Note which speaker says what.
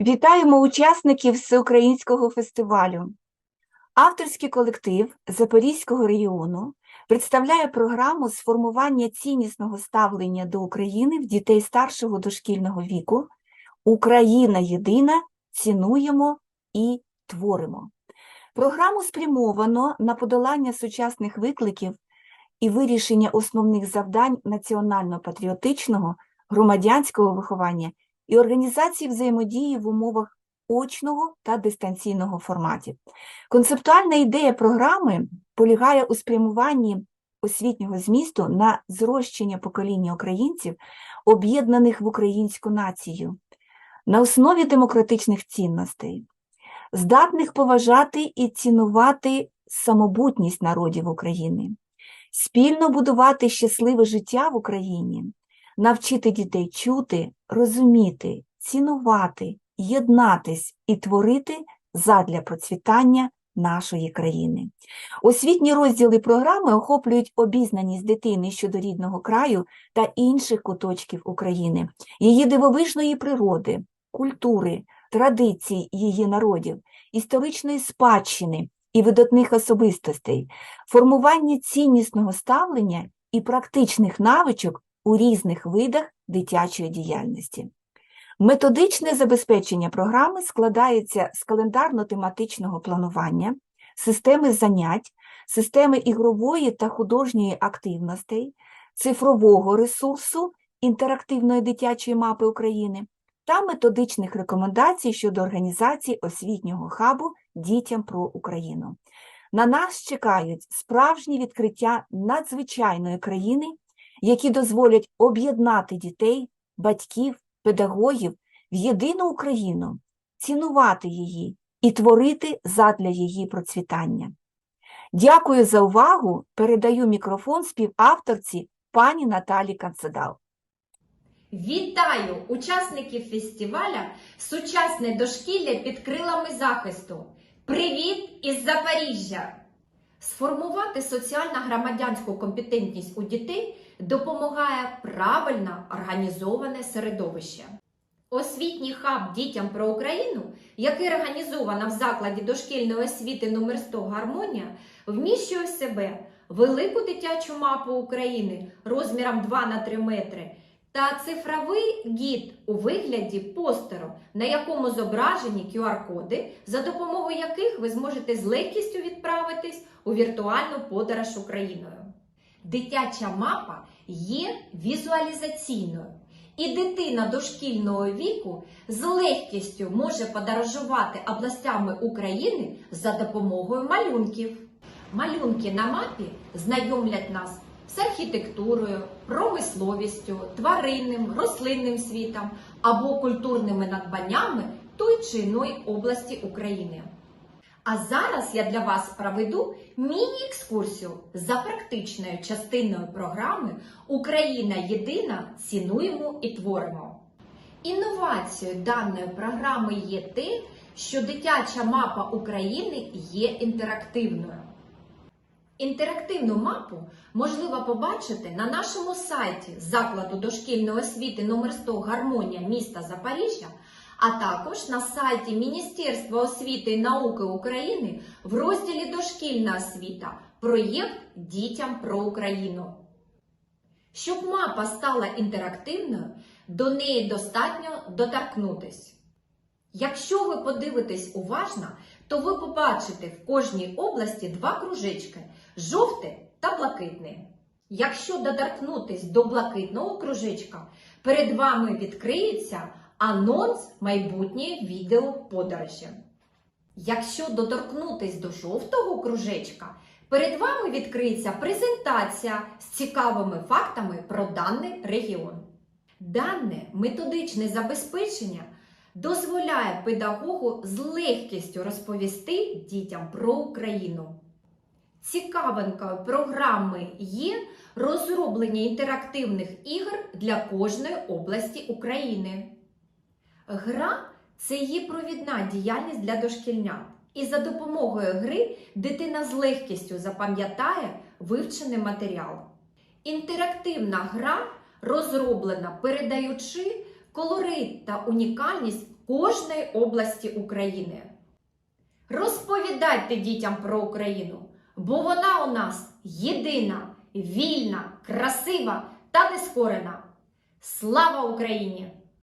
Speaker 1: Вітаємо учасників всеукраїнського фестивалю. Авторський колектив Запорізького регіону представляє програму з формування ціннісного ставлення до України в дітей старшого дошкільного віку Україна єдина, цінуємо і творимо. Програму спрямовано на подолання сучасних викликів і вирішення основних завдань національно-патріотичного, громадянського виховання і організації взаємодії в умовах очного та дистанційного форматів. Концептуальна ідея програми полягає у спрямуванні освітнього змісту на зрощення покоління українців, об'єднаних в українську націю, на основі демократичних цінностей, здатних поважати і цінувати самобутність народів України, спільно будувати щасливе життя в Україні, навчити дітей чути, розуміти, цінувати, єднатись і творити задля процвітання нашої країни. Освітні розділи програми охоплюють обізнаність дитини щодо рідного краю та інших куточків України, її дивовижної природи, культури, традицій її народів, історичної спадщини і видатних особистостей, формування ціннісного ставлення і практичних навичок у різних видах дитячої діяльності. Методичне забезпечення програми складається з календарно-тематичного планування, системи занять, системи ігрової та художньої активностей, цифрового ресурсу інтерактивної дитячої мапи України та методичних рекомендацій щодо організації освітнього хабу дітям про Україну. На нас чекають справжні відкриття надзвичайної країни, які дозволять об'єднати дітей, батьків, педагогів в єдину Україну, цінувати її і творити задля її процвітання. Дякую за увагу. Передаю мікрофон співавторці пані Наталі Канцедал.
Speaker 2: Вітаю учасників фестиваля Сучасне дошкілля під крилами захисту. Привіт із Запоріжжя! Сформувати соціально-громадянську компетентність у дітей допомагає правильно організоване середовище. Освітній хаб дітям про Україну, який організовано в закладі дошкільної освіти номер 100 Гармонія, вміщує в себе велику дитячу мапу України розміром 2 на 3 метри та цифровий гід у вигляді постеру, на якому зображені QR-коди, за допомогою яких ви зможете з легкістю відправитись у віртуальну подорож Україною. Дитяча мапа є візуалізаційною, і дитина дошкільного віку з легкістю може подорожувати областями України за допомогою малюнків. Малюнки на мапі знайомлять нас з архітектурою, промисловістю, тваринним, рослинним світом або культурними надбаннями той чи іної області України. А зараз я для вас проведу міні-екскурсію за практичною частиною програми Україна єдина цінуємо і творимо. Інновацією даної програми є те, що дитяча мапа України є інтерактивною. Інтерактивну мапу можливо побачити на нашому сайті закладу дошкільної освіти номер 100 Гармонія міста Запоріжжя, а також на сайті Міністерства освіти і науки України в розділі Дошкільна освіта проєкт Дітям про Україну. Щоб мапа стала інтерактивною, до неї достатньо доторкнутись. Якщо ви подивитесь уважно, то ви побачите в кожній області два кружечки жовте та блакитне. Якщо доторкнутись до блакитного кружечка, перед вами відкриється анонс майбутньої відео подорожі. Якщо доторкнутись до жовтого кружечка, перед вами відкриється презентація з цікавими фактами про даний регіон. Дане методичне забезпечення дозволяє педагогу з легкістю розповісти дітям про Україну. Цікавинкою програми є розроблення інтерактивних ігор для кожної області України. Гра це є провідна діяльність для дошкільнят, і за допомогою гри дитина з легкістю запам'ятає вивчений матеріал. Інтерактивна гра розроблена, передаючи колорит та унікальність кожної області України. Розповідайте дітям про Україну, бо вона у нас єдина, вільна, красива та нескорена. Слава Україні!